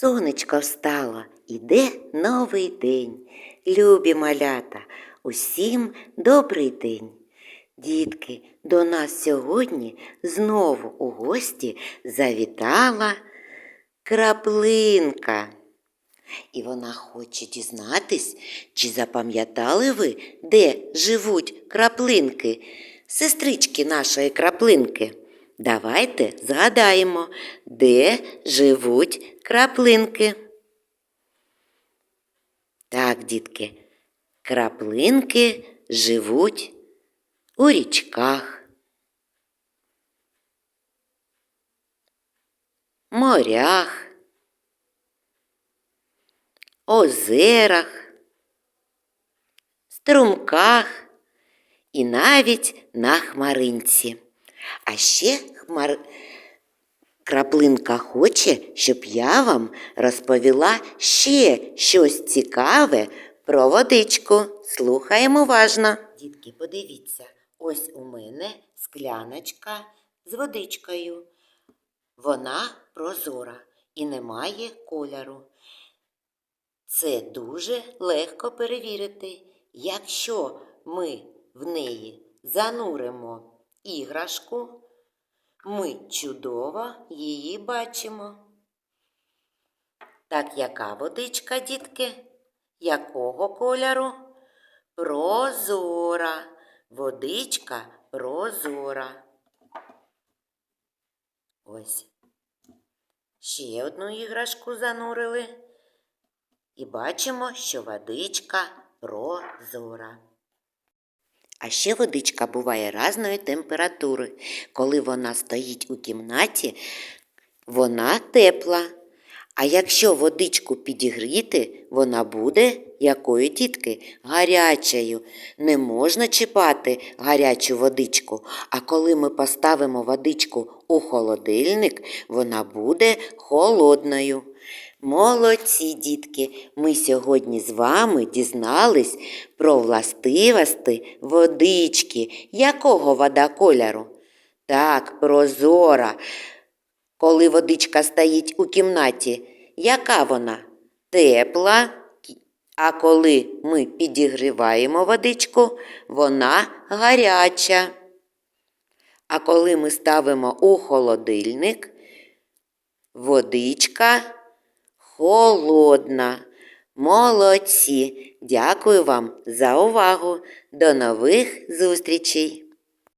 Сонечко встало, іде новий день. Любі малята, усім добрий день. Дітки, до нас сьогодні знову у гості завітала краплинка. І вона хоче дізнатись, чи запам'ятали ви, де живуть краплинки, сестрички нашої краплинки. Давайте згадаємо, де живуть краплинки. Так, дітки, краплинки живуть у річках, морях, озерах, струмках і навіть на хмаринці. А ще хмар... краплинка хоче, щоб я вам розповіла ще щось цікаве про водичку. Слухаємо уважно. Дітки, подивіться, ось у мене скляночка з водичкою. Вона прозора і не має кольору. Це дуже легко перевірити. Якщо ми в неї зануримо іграшку, ми чудово її бачимо. Так яка водичка, дітки? Якого кольору? Прозора. Водичка прозора. Ось. Ще одну іграшку занурили. І бачимо, що водичка прозора. А ще водичка буває різної температури. Коли вона стоїть у кімнаті, вона тепла. А якщо водичку підігріти, вона буде якою дітки? Гарячою. Не можна чіпати гарячу водичку. А коли ми поставимо водичку у холодильник, вона буде холодною. Молодці, дітки, ми сьогодні з вами дізнались про властивості водички. Якого вода кольору? Так, прозора. Коли водичка стоїть у кімнаті, яка вона? Тепла. А коли ми підігріваємо водичку, вона гаряча. А коли ми ставимо у холодильник, водичка холодна. Молодці! Дякую вам за увагу. До нових зустрічей!